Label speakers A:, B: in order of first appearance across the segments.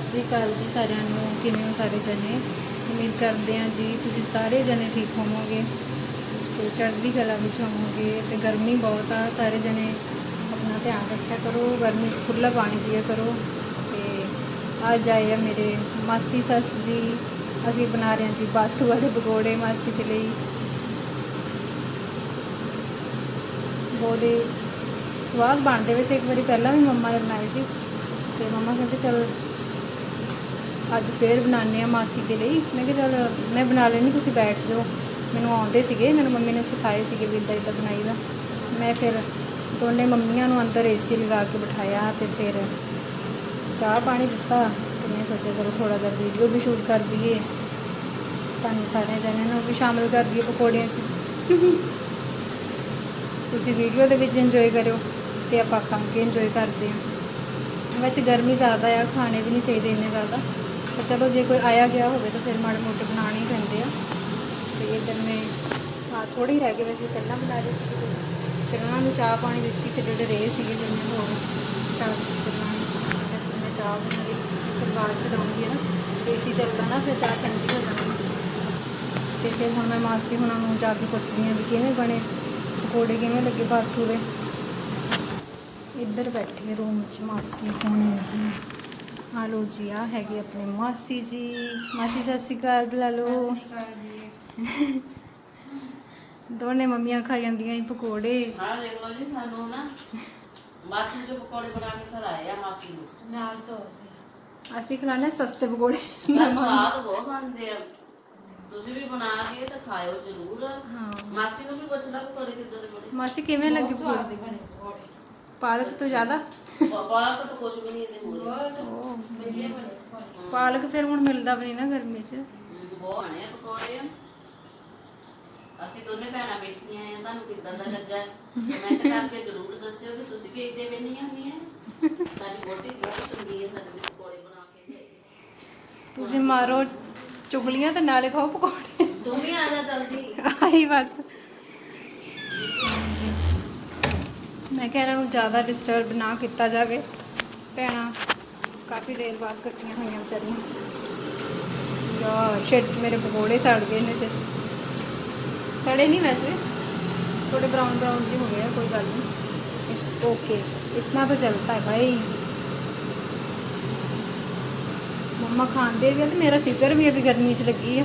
A: ਸਤਿ ਸ਼੍ਰੀ ਅਕਾਲ ਜੀ ਸਾਰਿਆਂ ਨੂੰ। ਕਿਵੇਂ ਹੋ ਸਾਰੇ ਜਣੇ? ਉਮੀਦ ਕਰਦੇ ਹਾਂ ਜੀ ਤੁਸੀਂ ਸਾਰੇ ਜਣੇ ਠੀਕ ਹੋਵੋਗੇ। ਤੇ ਚੜ੍ਹਦੀ ਕਲਾ ਵਿੱਚ ਹੋਵੋਗੇ ਤੇ ਗਰਮੀ ਬਹੁਤ ਆ, ਸਾਰੇ ਜਣੇ ਆਪਣਾ ਧਿਆਨ ਰੱਖਿਆ ਕਰੋ, ਗਰਮੀ 'ਚ ਖੁੱਲ੍ਹਾ ਪਾਣੀ ਪੀਆ ਕਰੋ। ਤੇ ਅੱਜ ਆਏ ਆ ਮੇਰੇ ਮਾਸੀ ਸੱਸ ਜੀ। ਅਸੀਂ ਬਣਾ ਰਹੇ ਹਾਂ ਜੀ ਬਾਥੂ ਵਾਲੇ ਪਕੌੜੇ ਮਾਸੀ ਦੇ ਲਈ। ਬੋਲੇ ਸਵਾਦ ਬਣਦੇ ਵੈਸੇ ਇੱਕ ਵਾਰੀ ਪਹਿਲਾਂ ਵੀ ਮੰਮਾ ਨੇ ਬਣਾਏ ਸੀ। ਤੇ ਮੰਮਾ ਕਹਿੰਦੇ, ਚਲ ਅੱਜ ਫੇਰ ਬਣਾਉਂਦੇ ਆ ਮਾਸੀ ਦੇ ਲਈ। ਮੈਂ ਕਿਹਾ ਚਲ ਮੈਂ ਬਣਾ ਲੈਣੀ ਤੁਸੀਂ ਬੈਠ ਜਾਓ। ਮੈਨੂੰ ਆਉਂਦੇ ਸੀਗੇ, ਮੈਨੂੰ ਮੰਮੀ ਨੇ ਸਿਖਾਏ ਸੀਗੇ ਵੀ ਇੱਦਾਂ ਇੱਦਾਂ ਬਣਾਈ ਦਾ। ਮੈਂ ਫਿਰ ਦੋਨੇ ਮੰਮੀਆਂ ਨੂੰ ਅੰਦਰ ਏਸੀ ਲਗਾ ਕੇ ਬਿਠਾਇਆ ਤੇ ਫਿਰ ਚਾਹ ਪਾਣੀ ਦਿੱਤਾ ਤੇ ਮੈਂ ਸੋਚਿਆ ਚਲੋ ਥੋੜਾ ਜਿਹਾ ਵੀਡੀਓ ਵੀ ਸ਼ੂਟ ਕਰ ਦਈਏ। ਤੁਹਾਨੂੰ ਸਾਰੇ ਜਣਿਆਂ ਨੂੰ ਵੀ ਸ਼ਾਮਿਲ ਕਰ ਦਈਏ ਪਕੌੜਿਆਂ 'ਚ। ਤੁਸੀਂ ਵੀਡੀਓ ਦੇ ਵਿੱਚ ਇੰਜੋਏ ਕਰਿਓ ਤੇ ਆਪਾਂ ਖਾ ਕੇ ਇੰਜੋਏ ਕਰਦੇ ਹਾਂ। ਵੈਸੇ ਗਰਮੀ ਜ਼ਿਆਦਾ ਆ, ਖਾਣੇ ਵੀ ਨਹੀਂ ਚਾਹੀਦੇ ਇੰਨੇ ਜ਼ਿਆਦਾ। ਪਰ ਚਲੋ ਜੇ ਕੋਈ ਆਇਆ ਗਿਆ ਹੋਵੇ ਤਾਂ ਫਿਰ ਮਾੜੇ ਮੋਟੇ ਬਣਾਉਣੇ ਹੀ ਪੈਂਦੇ ਆ। ਤੇ ਇੱਧਰ ਮੈਂ ਆ ਥੋੜੀ ਰਹਿ ਗਏ ਵੈਸੇ, ਪਹਿਲਾਂ ਬਣਾ ਰਹੇ ਸੀ ਫਿਰ ਉਹਨਾਂ ਨੂੰ ਚਾਹ ਪਾਣੀ ਦਿੱਤੀ ਫਿਰ ਜਿਹੜੇ ਰਹੇ ਸੀਗੇ ਫਿਰ ਹੋਰ ਸਟਾਰਟ ਕੀਤੇ ਫਿਰ ਮੈਂ ਚਾਹ ਬਣਾਈ ਫਿਰ ਬਾਅਦ ਚ ਦਊਂਗੀ ਨਾ ਏਸੀ ਚੱਲਦਾ ਨਾ, ਫਿਰ ਚਾਹ ਠੰਡੀ ਹੋ ਜਾਣੀ। ਤੇ ਫਿਰ ਹੁਣ ਮੈਂ ਮਾਸੀ ਹੁਣਾਂ ਨੂੰ ਜਾ ਕੇ ਪੁੱਛਦੀ ਹਾਂ ਵੀ ਕਿਵੇਂ ਬਣੇ, ਪਕੌੜੇ ਕਿਵੇਂ ਲੱਗੇ ਬਾਥੂ ਦੇ। ਇੱਧਰ ਬੈਠੇ ਰੂਮ 'ਚ ਮਾਸੀ, ਹੋਣੀ ਜੀ। ਆ ਲੋ ਜੀ ਆ ਹੈਗੇ ਆਪਣੇ ਮਾਸੀ ਜੀ। ਮਾਸੀ ਸਤਿ ਸ਼੍ਰੀ ਅਕਾਲ ਬੁਲਾ ਲਓ ਦੋਨੇ ਮੰਮੀਆਂ ਖਾ ਜਾਂਦੀਆਂ ਹੀ ਪਕੌੜੇ।
B: ਹਾਂ ਦੇਖ ਲਓ ਜੀ ਸਾਨੂੰ ਨਾ ਮਾਛੀ ਦੇ ਪਕੌੜੇ ਬਣਾ ਕੇ ਖਲਾਏ ਆ ਮਾਛੀ ਨੂੰ
C: ਨਾਲ ਸੌਸ
A: ਅਸੀਂ ਖਿਲਾਣੇ ਸਸਤੇ ਪਕੌੜੇ।
B: ਸਵਾਦ ਬਹੁਤ ਬਣਦੇ ਆ। ਤੁਸੀਂ ਵੀ ਬਣਾ ਕੇ ਤਾਂ ਖਾਇਓ ਜ਼ਰੂਰ।
A: ਹਾਂ।
B: ਮਾਸੀ ਨੂੰ ਵੀ ਪੁੱਛ ਲੈ ਪਕੌੜੇ ਕਿੱਦਾਂ ਦੇ ਬਣੇ।
A: ਮਾਸੀ ਕਿਵੇਂ ਲੱਗੇ
C: ਸਵਾਦ
A: ਪਕੌੜੇ?
C: ਦੇ ਬਣੇ ਪਕੌੜੇ।
A: ਪਾਲਕ ਤੋਂ ਜ਼ਿਆਦਾ?
B: ਪਾਲਕ ਤਾਂ ਕੁਝ ਵੀ ਨਹੀਂ ਇਹਦੇ ਮੂਰੇ
A: ਪਾਲਕ ਫਿਰ ਹੁਣ ਮਿਲਦਾ ਵੀ ਨਹੀਂ ਨਾ ਗਰਮੀ 'ਚ।
B: ਬਹੁਤ ਬਣੇ ਆ ਪਕੌੜੇ। ਅਸੀਂ ਦੋਨੇ ਭੈਣਾਂ ਬੈਠੀਆਂ ਆ ਤੁਹਾਨੂੰ ਕਿੱਦਾਂ ਦਾ ਲੱਗਾ? ਕਮੈਂਟ ਕਰਕੇ ਜ਼ਰੂਰ ਦੱਸਿਓ ਵੀ ਤੁਸੀਂ ਵੀ ਇੱਦੇ ਬੈਠੀਆਂ ਹੁੰਦੀਆਂ ਸਾਡੀ ਵੋਟੀ ਬਹੁਤ ਚੰਗੀ ਹੈ ਸਾਡੇ ਲਈ ਪਕੌੜੇ ਬਣਾ ਕੇ ਲਿਆਈ।
A: ਤੁਸੀਂ ਮਾਰੋ ਚੁਗਲੀਆਂ ਤੇ ਨਾਲੇ ਖਾਓ ਪਕੌੜੇ।
B: ਤੂੰ ਵੀ ਆ ਜਾ ਜਲਦੀ।
A: ਆਹੀ ਬਸ। ਮੈਂ ਕਿਹਾ ਇਹਨਾਂ ਨੂੰ ਜ਼ਿਆਦਾ ਡਿਸਟਰਬ ਨਾ ਕੀਤਾ ਜਾਵੇ ਭੈਣਾਂ ਕਾਫੀ ਦੇਰ ਬਾਅਦ ਇਕੱਠੀਆਂ ਹੋਈਆਂ ਵਿਚਾਰੀਆਂ ਯਾ ਸ਼ਿਟ ਮੇਰੇ ਪਕੌੜੇ ਸੜ ਗਏ ਨੇ ਚ ਸੜੇ ਨਹੀਂ ਵੈਸੇ ਥੋੜੇ ਬਰਾਊਨ ਬਰਾਊਨ ਜਿਹੇ ਹੋ ਗਏ ਆ ਕੋਈ ਗੱਲ ਨਹੀਂ ਇਟਸ ਓਕੇ इतना तो चलता है भाई ਮੰਮਾ ਖਾਂਦੇ ਵੀ ਆ ਤੇ ਮੇਰਾ ਫਿਕਰ ਵੀ ਅਭੀ ਗਰਮੀ 'ਚ ਲੱਗੀ ਆ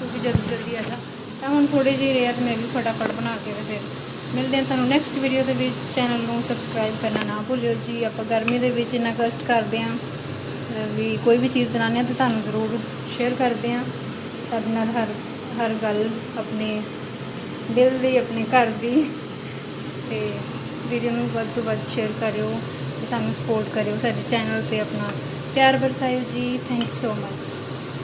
A: ਤੂੰ ਵੀ ਜਲਦੀ ਜਲਦੀ ਆ ਜਾ ਤਾਂ ਹੁਣ ਥੋੜੇ ਜਿਹੇ ਰਹੇ ਆ ਮੈਂ ਵੀ ਫਟਾਫਟ ਬਣਾ ਕੇ ਤੇ ਫਿਰ ਮਿਲਦੇ ਹਾਂ ਤੁਹਾਨੂੰ ਨੈਕਸਟ ਵੀਡੀਓ ਦੇ ਵਿੱਚ। ਚੈਨਲ ਨੂੰ ਸਬਸਕ੍ਰਾਈਬ ਕਰਨਾ ਨਾ ਭੁੱਲਿਓ ਜੀ। ਆਪਾਂ ਗਰਮੀ ਦੇ ਵਿੱਚ ਇੰਨਾ ਕਸ਼ਟ ਕਰਦੇ ਹਾਂ ਵੀ ਕੋਈ ਵੀ ਚੀਜ਼ ਬਣਾਉਂਦੇ ਹਾਂ ਤਾਂ ਤੁਹਾਨੂੰ ਜ਼ਰੂਰ ਸ਼ੇਅਰ ਕਰਦੇ ਹਾਂ। ਤੁਹਾਡੇ ਨਾਲ ਹਰ ਹਰ ਗੱਲ ਆਪਣੇ ਦਿਲ ਦੀ, ਆਪਣੇ ਘਰ ਦੀ। ਤੇ ਵੀਡੀਓ ਨੂੰ ਵੱਧ ਤੋਂ ਵੱਧ ਸ਼ੇਅਰ ਕਰਿਓ ਤੇ ਸਾਨੂੰ ਸਪੋਰਟ ਕਰਿਓ। ਸਾਡੇ ਚੈਨਲ ਤੇ ਆਪਣਾ ਪਿਆਰ ਵਰਸਾਇਓ ਜੀ। Thank you so much